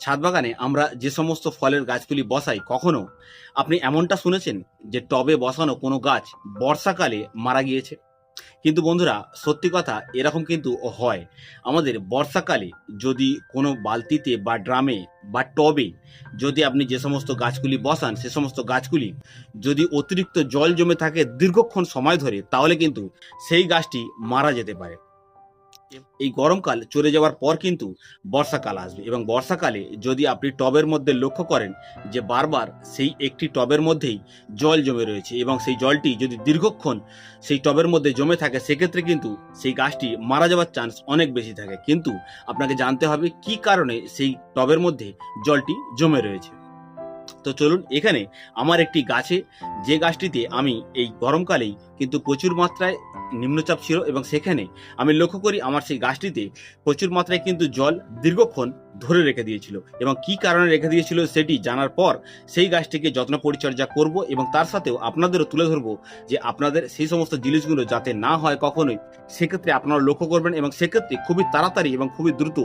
ছাদ বাগানে আমরা যে সমস্ত ফলের গাছগুলি বসাই, কখনো আপনি এমনটা শুনেছেন যে টবে বসানো কোনো গাছ বর্ষাকালে মারা গিয়েছে? কিন্তু বন্ধুরা, সত্যি কথা এরকম কিন্তু হয়। আমাদের বর্ষাকালে যদি কোনো বালতিতে বা ড্রামে বা টবে যদি আপনি যে সমস্ত গাছগুলি বসান, সে সমস্ত গাছগুলি যদি অতিরিক্ত জল জমে থাকে দীর্ঘক্ষণ সময় ধরে, তাহলে কিন্তু সেই গাছটি মারা যেতে পারে। এই গরমকাল চলে যাওয়ার পর কিন্তু বর্ষাকাল আসবে এবং বর্ষাকালে যদি আপনি টবের মধ্যে লক্ষ্য করেন যে বারবার সেই একটি টবের মধ্যেই জল জমে রয়েছে এবং সেই জলটি যদি দীর্ঘক্ষণ সেই টবের মধ্যে জমে থাকে, সেক্ষেত্রে কিন্তু সেই গাছটি মারা যাওয়ার চান্স অনেক বেশি থাকে। কিন্তু আপনাকে জানতে হবে কি কারণে সেই টবের মধ্যে জলটি জমে রয়েছে। তো চলুন, এখানে আমার একটি গাছে যে গাছটিতে আমি এই গরমকালেই কিন্তু প্রচুর মাত্রায় নিম্নচাপ ছিল এবং সেখানে আমি লক্ষ্য করি আমার সেই গাছটিতে প্রচুর মাত্রায় কিন্তু জল দীর্ঘক্ষণ ধরে রেখে দিয়েছিল এবং কি কারণে রেখে দিয়েছিল সেটি জানার পর সেই গাছটিকে যত্ন পরিচর্যা করব এবং তার সাথেও আপনাদেরও তুলে ধরবো যে আপনাদের সেই সমস্ত জিনিসগুলো যাতে না হয় কখনোই, সেক্ষেত্রে আপনারা লক্ষ্য করবেন এবং সেক্ষেত্রে খুবই তাড়াতাড়ি এবং খুবই দ্রুত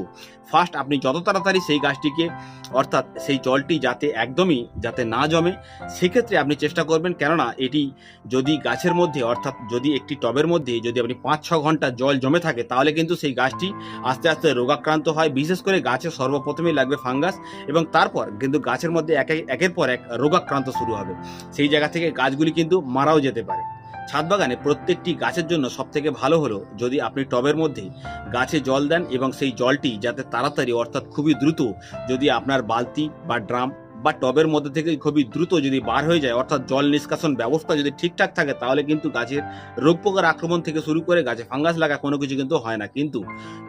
ফার্স্ট আপনি যত তাড়াতাড়ি সেই গাছটিকে অর্থাৎ সেই জলটি যাতে একদমই যাতে না জমে, সেক্ষেত্রে আপনি চেষ্টা করবেন কেননা এটি যদি গাছের মধ্যে অর্থাৎ যদি একটি টবের মধ্যে যদি আপনি পাঁচ ছ ঘণ্টা জল জমে থাকে, তাহলে কিন্তু সেই গাছটি আস্তে আস্তে রোগাক্রান্ত হয়। বিশেষ করে গাছে সর্বপ্রথমেই লাগবে ফাঙ্গাস এবং তারপর কিন্তু গাছের মধ্যে এক এক- একের পর এক রোগাক্রান্ত শুরু হবে। সেই জায়গা থেকে গাছগুলি কিন্তু মারাও যেতে পারে। ছাদ বাগানে প্রত্যেকটি গাছের জন্য সব থেকে ভালো হলো যদি আপনি টবের মধ্যে গাছে জল দেন এবং সেই জলটি যাতে তাড়াতাড়ি অর্থাৎ খুবই দ্রুত যদি আপনার বালতি বা ড্রাম বা টবের মধ্যে থেকে খুবই দ্রুত যদি বার হয়ে যায়, অর্থাৎ জল নিষ্কাশন ব্যবস্থা যদি ঠিকঠাক থাকে, তাহলে কিন্তু গাছের রোগ পোকার আক্রমণ থেকে শুরু করে গাছে ফাঙ্গাস লাগা কোনো কিছু কিন্তু হয় না। কিন্তু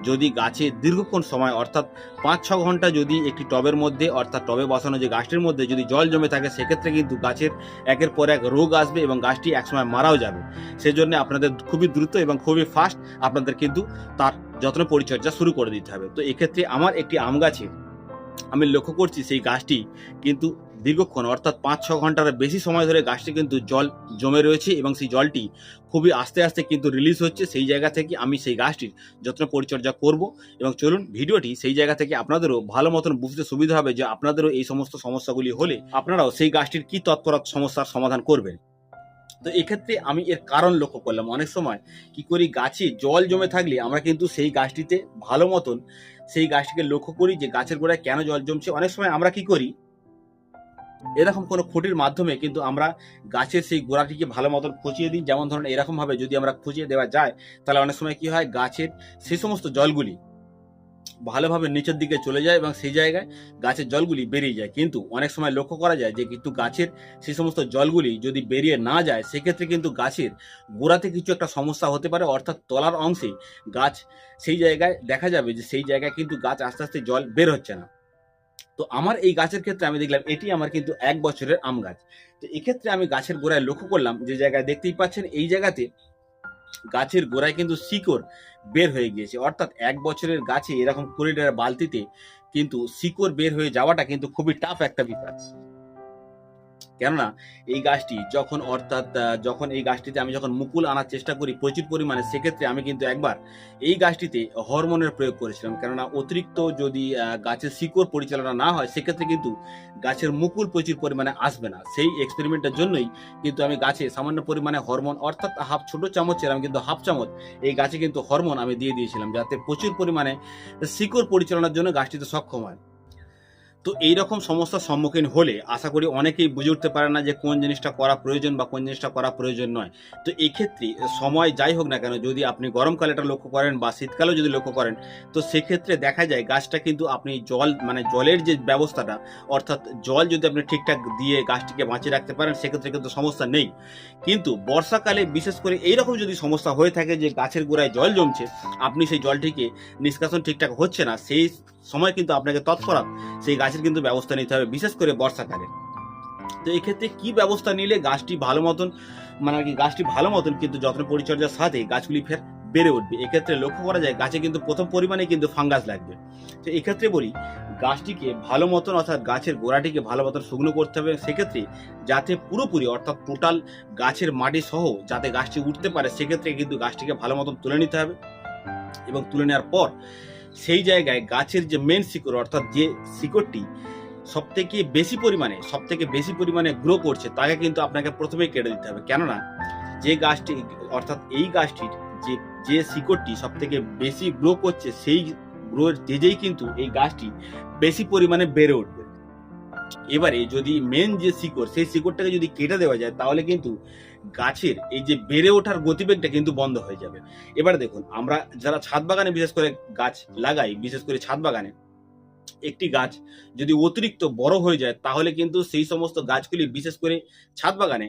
যদি গাছে দীর্ঘক্ষণ সময়, অর্থাৎ পাঁচ, ছ ঘণ্টা যদি একটি টবের মধ্যে, অর্থাৎ টবে বসানো যে গাছটির মধ্যে যদি জল জমে থাকে, সেক্ষেত্রে কিন্তু গাছের একের পর এক রোগ আসবে এবং গাছটি একসময় মারাও যাবে। সেই সেজন্য আপনাদের খুবই দ্রুত এবং খুবই ফাস্ট আপনাদের কিন্তু তার যত্ন পরিচর্যা শুরু করে দিতে হবে। তো এক্ষেত্রে আমার একটি আম গাছে আমি লক্ষ্য করছি সেই গাছটি কিন্তু দীর্ঘক্ষণ, অর্থাৎ পাঁচ, ছ ঘণ্টার বেশি সময় ধরে গাছটি কিন্তু জল জমে রয়েছে এবং সেই জলটি খুবই আস্তে আস্তে কিন্তু রিলিজ হচ্ছে। সেই জায়গা থেকে আমি সেই গাছটির যত্ন পরিচর্যা করব এবং চলুন ভিডিওটি সেই জায়গা থেকে আপনাদেরও ভালো মতন বুঝতে সুবিধা হবে যে আপনাদেরও এই সমস্ত সমস্যাগুলি হলে আপনারাও সেই গাছটির কি তৎপরত সমস্যার সমাধান করবেন। তো এক্ষেত্রে আমি এর কারণ লক্ষ্য করলাম। অনেক সময় কি করি, গাছে জল জমে থাকলে আমরা কিন্তু সেই গাছটিতে ভালো মতন সেই গাছটিকে লক্ষ্য করি যে গাছের গোড়ায় কেন জল জমছে। অনেক সময় আমরা কি করি, এরকম কোনো খুঁটির মাধ্যমে কিন্তু আমরা গাছের সেই গোড়াটিকে ভালো মতন খুঁচিয়ে দিই। যেমন ধরুন, এরকমভাবে যদি আমরা খুঁচিয়ে দেওয়া যায়, তাহলে অনেক সময় কি হয়, গাছের সেই সমস্ত জলগুলি ভালোভাবে নিচের দিকে চলে যায় এবং সেই জায়গায় গাছের জলগুলি বেরিয়ে যায়। কিন্তু অনেক সময় লক্ষ্য করা যায় যে কিন্তু গাছের সেই সমস্ত জলগুলি যদি বেরিয়ে না যায়, সেক্ষেত্রে কিন্তু গাছের গোড়াতে কিছু একটা সমস্যা হতে পারে। অর্থাৎ তলার অংশে গাছ সেই জায়গায় দেখা যাবে যে সেই জায়গায় কিন্তু গাছ আস্তে আস্তে জল বের হচ্ছে না। তো আমার এই গাছের ক্ষেত্রে আমি দেখলাম, এটি আমার কিন্তু এক বছরের আম গাছ। তো এক্ষেত্রে আমি গাছের গোড়ায় লক্ষ্য করলাম, যে জায়গায় দেখতেই পাচ্ছেন, এই জায়গাতে গাছের গোড়ায় কিন্তু শিকড় বের হয়ে গিয়েছে। অর্থাৎ এক বছরের গাছে এরকম করিডোর বালতিতে কিন্তু শিকড় বের হয়ে যাওয়াটা কিন্তু খুবই টাফ একটা ব্যাপার। কেননা এই গাছটি যখন অর্থাৎ যখন এই গাছটিতে আমি যখন মুকুল আনার চেষ্টা করি প্রচুর পরিমাণে, সেক্ষেত্রে আমি কিন্তু একবার এই গাছটিতে হরমোনের প্রয়োগ করেছিলাম। কেননা অতিরিক্ত যদি গাছের শিকড় পরিচালনা না হয়, সেক্ষেত্রে কিন্তু গাছের মুকুল প্রচুর পরিমাণে আসবে না। সেই এক্সপেরিমেন্টের জন্যই কিন্তু আমি গাছে সামান্য পরিমাণে হরমোন, অর্থাৎ হাফ, ছোট চামচের আমি কিন্তু হাফ চামচ এই গাছে কিন্তু হরমোন আমি দিয়ে দিয়েছিলাম, যাতে প্রচুর পরিমাণে শিকড় পরিচালনার জন্য গাছটিতে সক্ষম হয়। তো এই রকম সমস্যার সম্মুখীন হলে আশা করি অনেকেই বুঝে উঠতে পারে না যে কোন জিনিসটা করা প্রয়োজন বা কোন জিনিসটা করা প্রয়োজন নয়। তো এই ক্ষেত্রে সময় যাই হোক না কেন, যদি আপনি গরমকালে এটা লক্ষ্য করেন বা শীতকালেও যদি লক্ষ্য করেন, তো সেক্ষেত্রে দেখা যায় গাছটা কিন্তু আপনি জল মানে জলের যে ব্যবস্থাটা, অর্থাৎ জল যদি আপনি ঠিকঠাক দিয়ে গাছটিকে বাঁচিয়ে রাখতে পারেন, সেক্ষেত্রে কিন্তু সমস্যা নেই। কিন্তু বর্ষাকালে বিশেষ করে এইরকম যদি সমস্যা হয়ে থাকে যে গাছের গোড়ায় জল জমছে, আপনি সেই জলটিকে নিষ্কাশন ঠিকঠাক হচ্ছে না, সেই সময় কিন্তু আপনাকে তৎক্ষণাৎ সেই গাছের কিন্তু ব্যবস্থা নিতে হবে, বিশেষ করে বর্ষাকালে। তো এক্ষেত্রে কি ব্যবস্থা নিলে গাছটি ভালো মতন মানে আর কি গাছটি ভালো মতন কিন্তু যত্ন পরিচর্যার সাথে গাছগুলি ফের বেড়ে উঠবে? এক্ষেত্রে লক্ষ্য করা যায় গাছে কিন্তু প্রথম পরিমাণে কিন্তু ফাঙ্গাস লাগবে। তো এক্ষেত্রে বলি, গাছটিকে ভালো মতন অর্থাৎ গাছের গোড়াটিকে ভালো মতন শুকনো করতে হবে। সেক্ষেত্রে যাতে পুরোপুরি অর্থাৎ টোটাল গাছের মাটি সহ যাতে গাছটি উঠতে পারে, সেক্ষেত্রে কিন্তু গাছটিকে ভালো মতন তুলে নিতে হবে। এবং তুলে নেওয়ার পর সেই জায়গায় গাছের যে মেন শিকড়, অর্থাৎ যে শিকড়টি সব থেকে বেশি পরিমাণে সব থেকে বেশি পরিমাণে গ্রো করছে, তাকে কিন্তু আপনাকে প্রথমেই কেটে দিতে হবে। কেননা, যে গাছটি, অর্থাৎ এই গাছটির যে যে শিকড়টি সব থেকে বেশি গ্রো করছে, সেই গ্রোর তেজেই কিন্তু এই গাছটি বেশি পরিমাণে বেড়ে উঠবে। এবারে যদি মেন যে শিকড়, সেই শিকড়টাকে যদি কেটে দেওয়া যায়, তাহলে কিন্তু গাছের এই যে বেড়ে ওঠার গতিবেগটা কিন্তু বন্ধ হয়ে যাবে। এবার দেখুন, আমরা যারা ছাদ বাগানে বিশেষ করে গাছ লাগাই, বিশেষ করে ছাদ বাগানে একটি গাছ যদি অতিরিক্ত বড় হয়ে যায়, তাহলে কিন্তু সেই সমস্ত গাছগুলি বিশেষ করে ছাদ বাগানে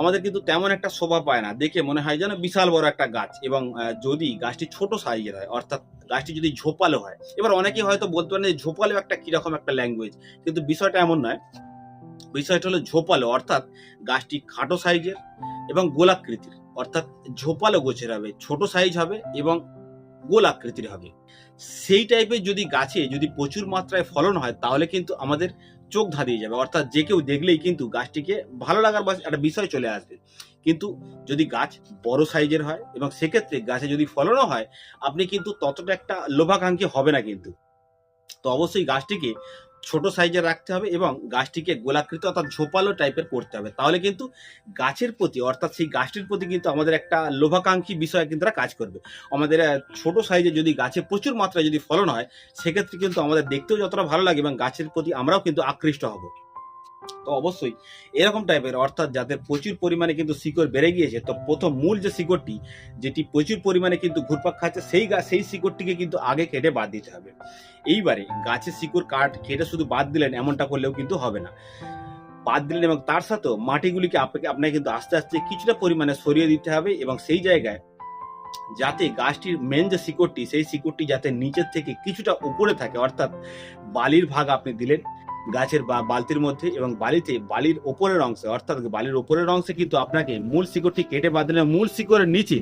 আমাদের কিন্তু তেমন একটা শোভা পায় না। দেখে মনে হয় যেন বিশাল বড় একটা গাছ এবং যদি গাছটি ছোট সাইজের হয়, অর্থাৎ গাছটি যদি ঝোপালো হয়। এবার অনেকে হয়তো বলতে পারেন যে ঝোপালো একটা কীরকম একটা ল্যাঙ্গুয়েজ কিন্তু বিষয়টা এমন নয়। বিষয়টা হলো ঝোপালো, অর্থাৎ গাছটি খাটো সাইজের এবং গোলাকৃতির। অর্থাৎ ঝোপালো গোছের হবে, ছোট সাইজ হবে এবং গোল আকৃতির হবে। সেই টাইপের যদি গাছে যদি প্রচুর মাত্রায় ফলন হয়, তাহলে কিন্তু আমাদের চোখ ধাঁধিয়ে যাবে। অর্থাৎ যে কেউ দেখলেই কিন্তু গাছটিকে ভালো লাগার একটা বিষয় চলে আসবে। কিন্তু যদি গাছ বড় সাইজের হয় এবং সেক্ষেত্রে গাছে যদি ফলনও হয়, আপনি কিন্তু ততটা একটা লোভাকাঙ্ক্ষী হবে না কিন্তু। তো অবশ্যই গাছটিকে ছোট সাইজে রাখতে হবে এবং গাছটিকে গোলাকৃত অর্থাৎ ঝোপালো টাইপের করতে হবে। তাহলে কিন্তু গাছের প্রতি, অর্থাৎ সেই গাছটির প্রতি কিন্তু আমাদের একটা লোভাকাঙ্ক্ষী বিষয়ে কিন্তু তারা কাজ করবে। আমাদের ছোট সাইজে যদি গাছে প্রচুর মাত্রায় যদি ফলন হয়, সেক্ষেত্রে কিন্তু আমাদের দেখতেও যতটা ভালো লাগে এবং গাছের প্রতি আমরাও কিন্তু আকৃষ্ট হব। তো অবশ্যই এরকম টাইপের অর্থাৎ যাদের প্রচুর পরিমাণে কিন্তু শিকড় বেড়ে গিয়েছে, তো প্রথম মূল যে শিকড়টি, যেটি প্রচুর পরিমাণে কিন্তু ঘুরপাক খাচ্ছে, সেই গা, সেই শিকড়টিকে কিন্তু আগে কেটে বাদ দিতে হবে। এইবারে গাছের শিকড় কাঠ কেটে শুধু বাদ দিলেন, এমনটা করলেও কিন্তু হবে না। বাদ দিলেন এবং তার সাথেও মাটিগুলিকে আপনাকে আপনাকে কিন্তু আস্তে আস্তে কিছুটা পরিমাণে সরিয়ে দিতে হবে এবং সেই জায়গায় যাতে গাছটির মেন যে শিকড়টি, সেই শিকড়টি যাতে নিচের থেকে কিছুটা উপরে থাকে, অর্থাৎ বালির ভাগ আপনি দিলেন গাছের বা বালতির মধ্যে এবং বালিতে বালির ওপরের অংশে, অর্থাৎ বালির ওপরের অংশে কিন্তু আপনাকে মূল শিকড়টি কেটে বাদ দিলে মূল শিকড়ের নিচে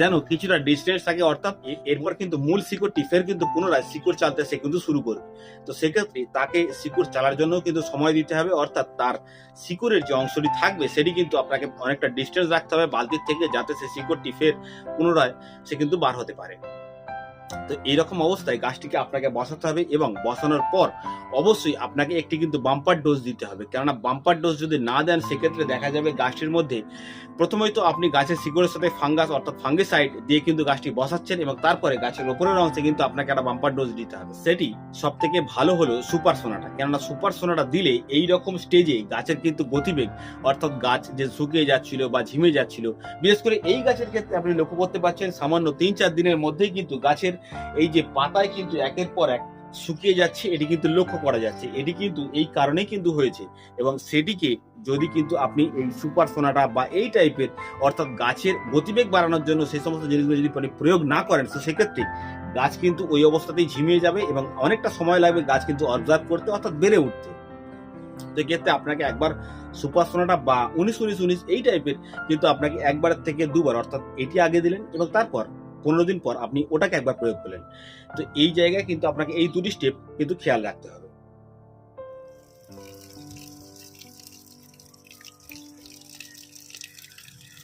যেন কিছুটা ডিস্টেন্স থাকে, অর্থাৎ এরপর কিন্তু মূল শিকড়টি ফের কিন্তু পুনরায় শিকড় চালতে সে কিন্তু শুরু করবে। তো সেক্ষেত্রে তাকে শিকড় চালার জন্য কিন্তু সময় দিতে হবে, অর্থাৎ তার শিকড়ের যে অংশটি থাকবে সেটি কিন্তু আপনাকে অনেকটা ডিস্টেন্স রাখতে হবে বালতির থেকে যাতে সে শিকড়টি ফের পুনরায় সে কিন্তু বার হতে পারে। তো এইরকম অবস্থায় গাছটিকে আপনাকে বসাতে হবে এবং বসানোর পর অবশ্যই আপনাকে একটি কিন্তু বাম্পার ডোজ দিতে হবে। কেননা বাম্পার ডোজ যদি না দেন, সেক্ষেত্রে দেখা যাবে গাছটির মধ্যে প্রথমেই তো আপনি গাছের শিকড়ের সাথে ফাঙ্গাস অর্থাৎ ফাঙ্গিসাইড দিয়ে কিন্তু গাছটি বসাচ্ছেন এবং তারপরে গাছের ওপরের অংশে কিন্তু আপনাকে একটা বাম্পার ডোজ দিতে হবে। সেটি সব থেকে ভালো হলো সুপার সোনাটা কেননা সুপার সোনাটা দিলে এই রকম স্টেজে গাছের কিন্তু গতিবেগ অর্থাৎ গাছ যে শুকিয়ে যাচ্ছিল বা ঝিমে যাচ্ছিল, বিশেষ করে এই গাছের ক্ষেত্রে আপনি লক্ষ্য করতে পারছেন সামান্য তিন চার দিনের মধ্যেই কিন্তু গাছের এই যে পাতায় কিন্তু একের পর এক শুকিয়ে যাচ্ছে, এটি কিন্তু লক্ষ্য করা যাচ্ছে। এটি কিন্তু, এই কারণেই কিন্তু হয়েছে। এবং সেটিকে যদি কিন্তু আপনি এই সুপার সোনাটা বা এই টাইপের, অর্থাৎ গাছের গতিবেগ বাড়ানোর জন্য সেই সমস্ত জিনিসগুলো যদি আপনি প্রয়োগ না করেন, তো সেক্ষেত্রে গাছ কিন্তু ওই অবস্থাতেই ঝিমিয়ে যাবে এবং অনেকটা সময় লাগবে গাছ কিন্তু অবজার্ভ করতে, অর্থাৎ বেড়ে উঠতে। তো এক্ষেত্রে আপনাকে একবার সুপার সোনাটা বা উনিশ উনিশ উনিশ এই টাইপের কিন্তু আপনাকে একবার থেকে দুবার, অর্থাৎ এটি আগে দিলেন এবং তারপর পনেরো দিন পর আপনি ওটাকে একবার প্রয়োগ করলেন। তো এই জায়গায় কিন্তু আপনাকে এই দুটি স্টেপ কিন্তু খেয়াল রাখতে হবে।